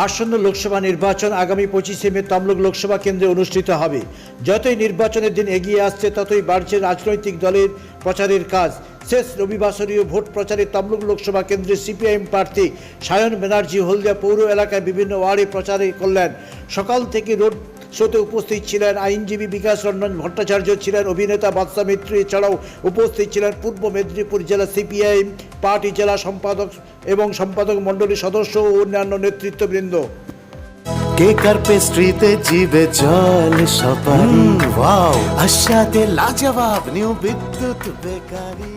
আসন্ন লোকসভা নির্বাচন আগামী পঁচিশে মে তমলুক লোকসভা কেন্দ্রে অনুষ্ঠিত হবে। যতই নির্বাচনের দিন এগিয়ে আসছে, ততই বাড়ছে রাজনৈতিক দলের প্রচারের কাজ। শেষ রবিবাসরীয় ভোট প্রচারে তমলুক লোকসভা কেন্দ্রে সিপিআইএম প্রার্থী সায়ন ব্যানার্জি হলদিয়া পৌর এলাকায় বিভিন্ন ওয়ার্ডে প্রচারে করলেন সকাল থেকে রোড শোতে উপস্থিত ছিলেন আইনজীবী বিকাশ রঞ্জন ভট্টাচার্য ছিলেন অভিনেতা বাদশা মিত্র এছাড়াও উপস্থিত ছিলেন পূর্ব মেদিনীপুর জেলা সিপিআইএম পার্টি জেলা সম্পাদক এবং সম্পাদক মণ্ডলীর সদস্য ও অন্যান্য নেতৃত্ববৃন্দ। কেকার পেস্ট্রিতে জিবে জল সপারি? ওয়াও। আশাতে লাজবাব নিউ বিদ্যুৎ বেকারি।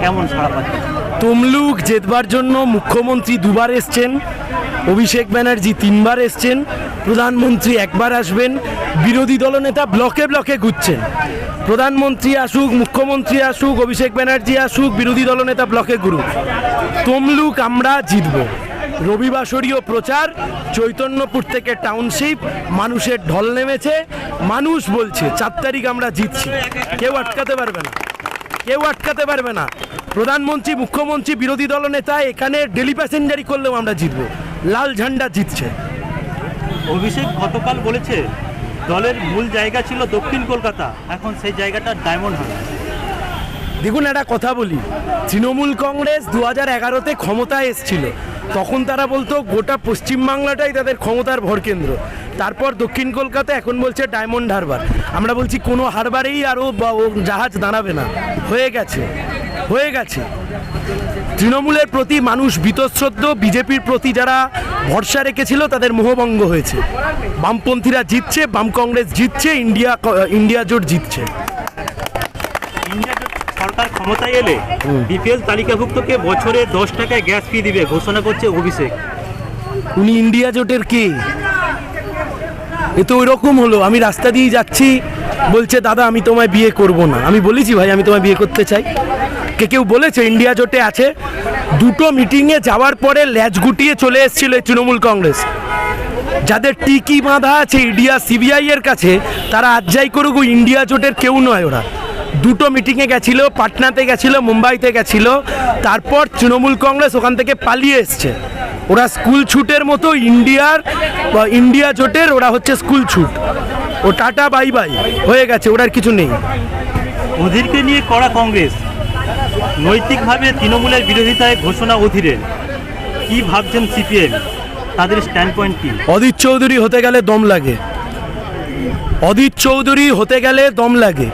কেমন সাড়া পাচ্ছে তমলুক জেতবার জন্য মুখ্যমন্ত্রী দুবার এসছেন, অভিষেক ব্যানার্জি তিনবার এসছেন, প্রধানমন্ত্রী একবার আসবেন, বিরোধী দলনেতা ব্লকে ব্লকে ঘুরছেন। প্রধানমন্ত্রী আসুক, মুখ্যমন্ত্রী আসুক, অভিষেক ব্যানার্জি আসুক, বিরোধী দলনেতা ব্লকে ঘুরুক। তমলুক আমরা জিতব। রবিবাসরীয় প্রচার, চৈতন্যপুর থেকে টাউনশিপ, মানুষের ঢল নেমেছে, মানুষ বলছে, চার তারিখ আমরা জিতছি। কেউ আটকাতে পারবে না। কেউ আটকাতে পারবে না। প্রধানমন্ত্রী মুখ্যমন্ত্রী বিরোধী দল দলনেতা এখানে ডেলি প্যাসেঞ্জারি করলেও আমরা জিতবো। লাল ঝান্ডা জিতছে। অভিষেক গতকাল বলেছে দলের মূল জায়গা ছিল দক্ষিণ কলকাতা। এখন সেই জায়গাটা ডায়মন্ড হবে দেখুন একটা কথা বলি। তৃণমূল কংগ্রেস দু হাজার এগারোতে ক্ষমতায় এসছিল। তখন তারা বলতো গোটা পশ্চিমবাংলাটাই তাদের ক্ষমতার ভরকেন্দ্র তারপর দক্ষিণ কলকাতা এখন বলছে ডায়মন্ড হারবার। আমরা বলছি কোনো হারবারেই আরও জাহাজ দাঁড়াবে না। হয়ে গেছে। হয়ে গেছে। তৃণমূলের প্রতি মানুষ বীতশ্রদ্ধ বিজেপির প্রতি যারা ভরসা রেখেছিল তাদের মোহভঙ্গ হয়েছে। বামপন্থীরা জিতছে বাম কংগ্রেস জিতছে ইন্ডিয়া ইন্ডিয়া জোট জিতছে। ইন্ডিয়া সরকার ক্ষমতায় এলে বিপিএল তালিকাভুক্তকে বছরে দশ টাকায় গ্যাস ফি দিবে ঘোষণা করছে অভিষেক। উনি ইন্ডিয়া জোটের কে? এ তো ওই রকম হলো আমি রাস্তা দিয়ে যাচ্ছি বলছে দাদা আমি তোমায় বিয়ে করব না। আমি বলেছি ভাই আমি তোমায় বিয়ে করতে চাই। কে কেউ বলেছে ইন্ডিয়া জোটে আছে। দুটো মিটিংয়ে যাওয়ার পরে ল্যাজ গুটিয়ে চলে এসেছিল তৃণমূল কংগ্রেস। যাদের টিকি বাঁধা আছে ইডিয়া সিবিআই এর কাছে, তারা আজ যাই করুক ইন্ডিয়া জোটের কেউ নয় ওরা। দুটো মিটিংয়ে গেছিল, পাটনাতে গেছিল, মুম্বাইতে গেছিল, তারপর তৃণমূল কংগ্রেস ওখান থেকে পালিয়ে এসছে। ওরা স্কুল ছুটের মতো ইন্ডিয়ার ইন্ডিয়া জোটের, ওরা হচ্ছে স্কুল ছুট। ও টাটা, বাই বাই। হয়ে গেছে ওরার কিছু নেই। ওদেরকে নিয়ে করা কংগ্রেস। নৈতিকভাবে তৃণমূলের বিরোধিতায় ঘোষণা অধীরের কি ভাবছেন সিপিএম? তাদের স্ট্যান্ড পয়েন্ট কি? অদিত চৌধুরী হতে গেলে দম লাগে। অদিত চৌধুরী হতে গেলে দম লাগে।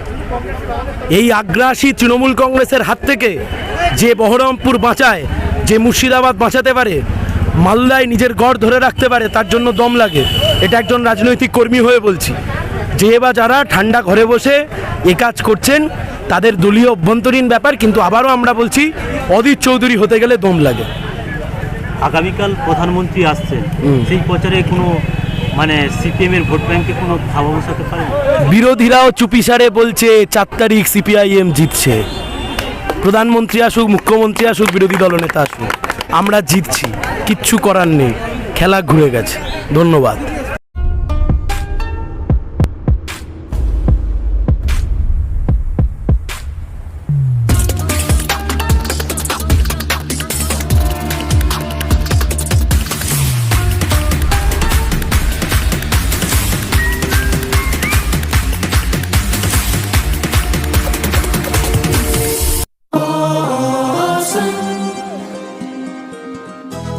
এই আগ্রাসী তৃণমূল কংগ্রেসের হাত থেকে যে বহরমপুর বাঁচায়, যে মুর্শিদাবাদ বাঁচাতে পারে, মালদায় নিজের গড় ধরে রাখতে পারে, তার জন্য দম লাগে। এটা একজন রাজনৈতিক কর্মী হয়ে বলছি। যে বা যারা ঠান্ডা ঘরে বসে এ কাজ করছেন তাদের দলীয় অভ্যন্তরীণ ব্যাপার কিন্তু আবারও আমরা বলছি অদিত চৌধুরী হতে গেলে দম লাগে। আগামীকাল প্রধানমন্ত্রী আসছেন সেই প্রচারে কোনো মানে সিপিএম এর ভোট ব্যাংকে কোনো বসাতে পারে বিরোধীরাও চুপিসারে বলছে চার তারিখ সিপিআইএম জিতছে। প্রধানমন্ত্রী আসুক মুখ্যমন্ত্রী আসুক বিরোধী দলনেতা আসুক আমরা জিতছি কিচ্ছু করার নেই খেলা ঘুরে গেছে। ধন্যবাদ।